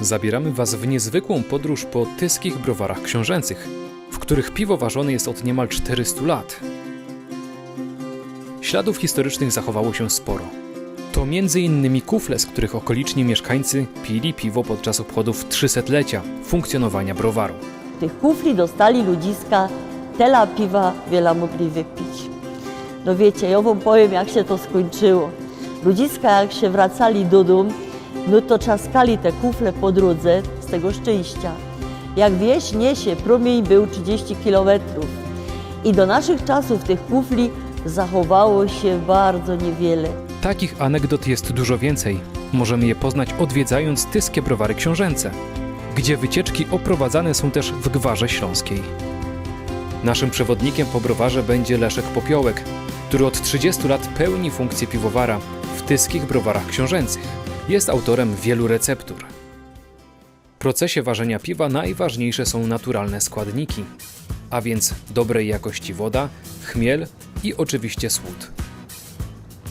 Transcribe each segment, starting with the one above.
Zabieramy Was w niezwykłą podróż po tyskich browarach książęcych, w których piwo ważone jest od niemal 400 lat. Śladów historycznych zachowało się sporo. To m.in. kufle, z których okoliczni mieszkańcy pili piwo podczas obchodów 300-lecia funkcjonowania browaru. Tych kufli dostali ludziska, tela piwa wiele mogli wypić. No wiecie, ja wam powiem, jak się to skończyło. Ludziska, jak się wracali do domu, no to czaskali te kufle po drodze z tego szczęścia. Jak wieś niesie, promień był 30 kilometrów. I do naszych czasów tych kufli zachowało się bardzo niewiele. Takich anegdot jest dużo więcej. Możemy je poznać odwiedzając tyskie browary książęce, gdzie wycieczki oprowadzane są też w Gwarze Śląskiej. Naszym przewodnikiem po browarze będzie Leszek Popiołek, który od 30 lat pełni funkcję piwowara w tyskich browarach książęcych. Jest autorem wielu receptur. W procesie ważenia piwa najważniejsze są naturalne składniki, a więc dobrej jakości woda, chmiel i oczywiście słód.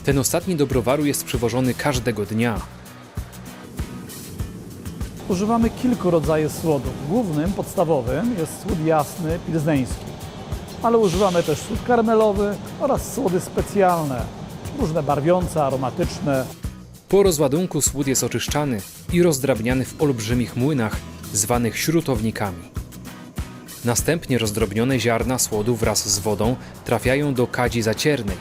Ten ostatni do browaru jest przywożony każdego dnia. Używamy kilku rodzajów słodów. Głównym, podstawowym jest słód jasny, pilzneński. Ale używamy też słód karmelowy oraz słody specjalne, różne barwiące, aromatyczne. Po rozładunku słód jest oczyszczany i rozdrabniany w olbrzymich młynach, zwanych śrutownikami. Następnie rozdrobnione ziarna słodu wraz z wodą trafiają do kadzi zaciernej.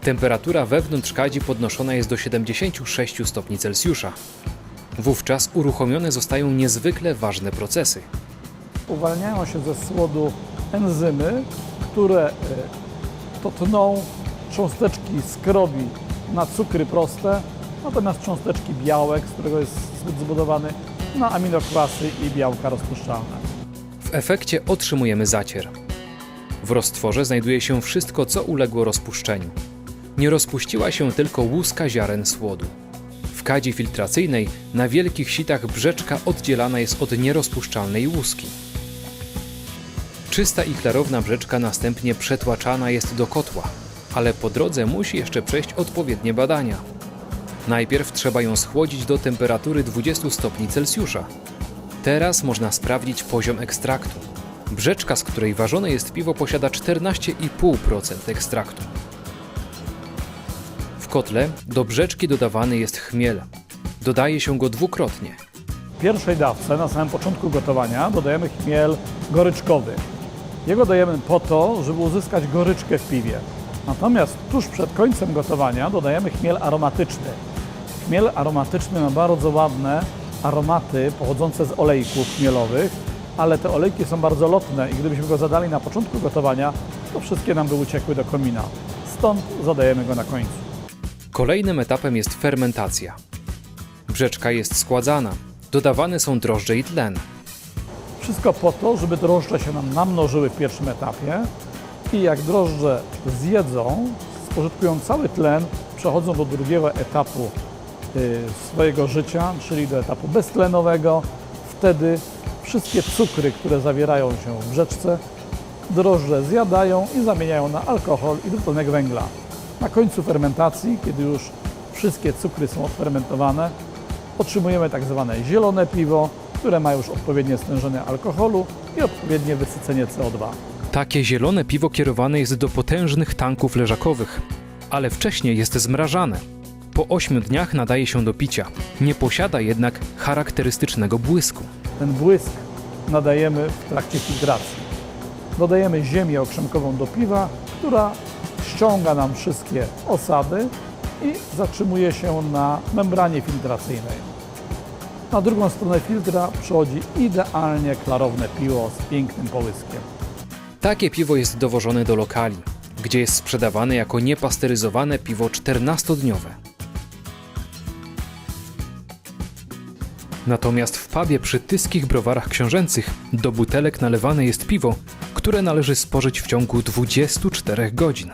Temperatura wewnątrz kadzi podnoszona jest do 76 stopni Celsjusza. Wówczas uruchomione zostają niezwykle ważne procesy. Uwalniają się ze słodu enzymy, które e, to tną cząsteczki skrobi na cukry proste, natomiast cząsteczki białek, z którego jest zbudowany, na aminokwasy i białka rozpuszczalne. W efekcie otrzymujemy zacier. W roztworze znajduje się wszystko, co uległo rozpuszczeniu. Nie rozpuściła się tylko łuska ziaren słodu. W kadzi filtracyjnej na wielkich sitach brzeczka oddzielana jest od nierozpuszczalnej łuski. Czysta i klarowna brzeczka następnie przetłaczana jest do kotła, ale po drodze musi jeszcze przejść odpowiednie badania. Najpierw trzeba ją schłodzić do temperatury 20 stopni Celsjusza. Teraz można sprawdzić poziom ekstraktu. Brzeczka, z której ważone jest piwo, posiada 14,5% ekstraktu. W kotle do brzeczki dodawany jest chmiel. Dodaje się go dwukrotnie. W pierwszej dawce, na samym początku gotowania, dodajemy chmiel goryczkowy. Jego dajemy po to, żeby uzyskać goryczkę w piwie. Natomiast tuż przed końcem gotowania dodajemy chmiel aromatyczny. Chmiel aromatyczny ma bardzo ładne aromaty pochodzące z olejków chmielowych, ale te olejki są bardzo lotne i gdybyśmy go zadali na początku gotowania, to wszystkie nam by uciekły do komina. Stąd zadajemy go na końcu. Kolejnym etapem jest fermentacja. Brzeczka jest składzana. Dodawane są drożdże i tlen. Wszystko po to, żeby drożdże się nam namnożyły w pierwszym etapie i jak drożdże zjedzą, spożytkują cały tlen, przechodzą do drugiego etapu swojego życia, czyli do etapu beztlenowego. Wtedy wszystkie cukry, które zawierają się w brzeczce, drożdże zjadają i zamieniają na alkohol i dwutlenek węgla. Na końcu fermentacji, kiedy już wszystkie cukry są odfermentowane, otrzymujemy tak zwane zielone piwo, które ma już odpowiednie stężenie alkoholu i odpowiednie wysycenie CO2. Takie zielone piwo kierowane jest do potężnych tanków leżakowych, ale wcześniej jest zmrażane. Po 8 dniach nadaje się do picia. Nie posiada jednak charakterystycznego błysku. Ten błysk nadajemy w trakcie filtracji. Dodajemy ziemię okrzemkową do piwa, która ściąga nam wszystkie osady i zatrzymuje się na membranie filtracyjnej. Na drugą stronę filtra przychodzi idealnie klarowne piwo z pięknym połyskiem. Takie piwo jest dowożone do lokali, gdzie jest sprzedawane jako niepasteryzowane piwo 14-dniowe. Natomiast w pubie przy tyskich browarach książęcych do butelek nalewane jest piwo, które należy spożyć w ciągu 24 godzin.